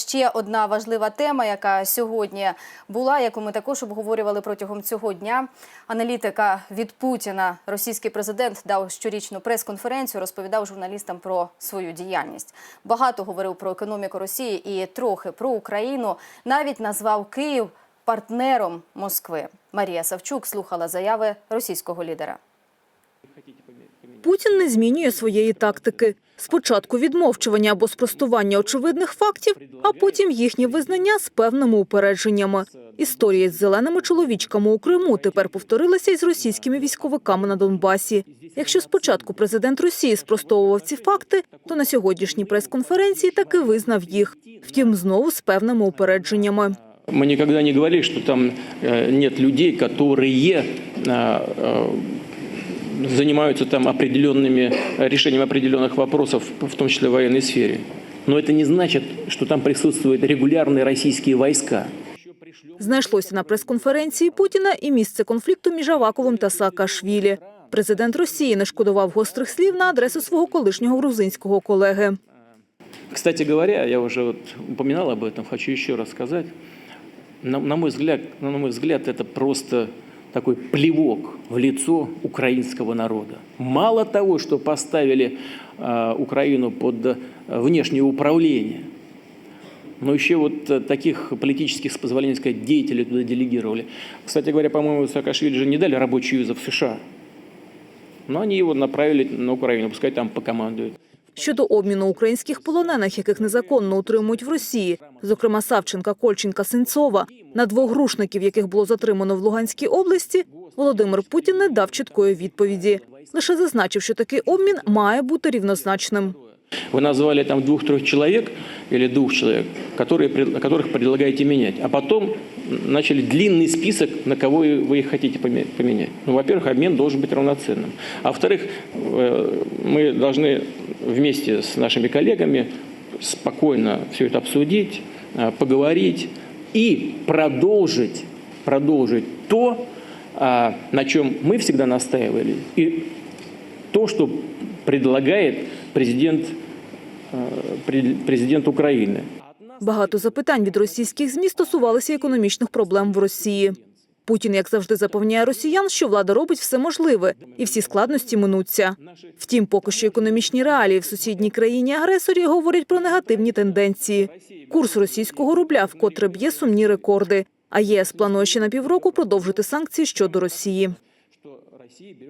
ще одна важлива тема, яка сьогодні була, яку ми також обговорювали протягом цього дня. Аналітика від Путіна, російський президент, дав щорічну прес-конференцію, розповідав журналістам про свою діяльність. Багато говорив про економіку Росії і трохи про Україну. Навіть назвав Київ партнером Москви. Марія Савчук слухала заяви російського лідера. Путін не змінює своєї тактики. Спочатку відмовчування або спростування очевидних фактів, а потім їхнє визнання з певними упередженнями. Історія з зеленими чоловічками у Криму тепер повторилася із російськими військовиками на Донбасі. Якщо спочатку президент Росії спростовував ці факти, то на сьогоднішній прес-конференції таки визнав їх. Втім, знову з певними упередженнями. Мы никогда не говорили, что там э, нет людей, которые э, э, занимаются там определенными решением определенных вопросов, в том числе в военной сфере. Но это не значит, что там присутствуют регулярные российские войска. Знайшлося на прес-конференції Путіна і місце конфлікту між Аваковим та Саакашвілі. Президент Росії не шкодував гострих слів на адресу свого колишнього грузинського колеги. Кстати говоря, я уже вот упоминал об этом, хочу еще раз сказать. На, на мой взгляд, на мой взгляд, это просто такой плевок в лицо украинского народа. Мало того, что поставили э, Украину под э, внешнее управление, но еще вот э, таких политических, с позволения сказать, деятелей туда делегировали. Кстати говоря, по-моему, Саакашвили же не дали рабочую визу в США. Но они его направили на Украину, пускай там покомандует. Щодо обміну українських полонених, яких незаконно утримують в Росії, зокрема Савченка, Кольченка, Сенцова, на двох грушників, яких було затримано в Луганській області, Володимир Путін не дав чіткої відповіді. Лише зазначив, що такий обмін має бути рівнозначним. Вы назвали там двух-трех человек или двух человек, которые, которых предлагаете менять, а потом начали длинный список, на кого вы их хотите поме- поменять. Ну, во-первых, обмен должен быть равноценным. А во-вторых, э, мы должны вместе с нашими коллегами спокойно все это обсудить, э, поговорить и продолжить, продолжить то, а, на чем мы всегда настаивали, и то, что предлагает президент, э, президент Украины. Багато запитань від російських ЗМІ стосувалися економічних проблем в Росії. Путін, як завжди, запевняє росіян, що влада робить все можливе, і всі складності минуться. Втім, поки що економічні реалії в сусідній країні-агресорі говорять про негативні тенденції. Курс російського рубля вкотре б'є сумні рекорди. А ЄС планує ще на півроку продовжити санкції щодо Росії.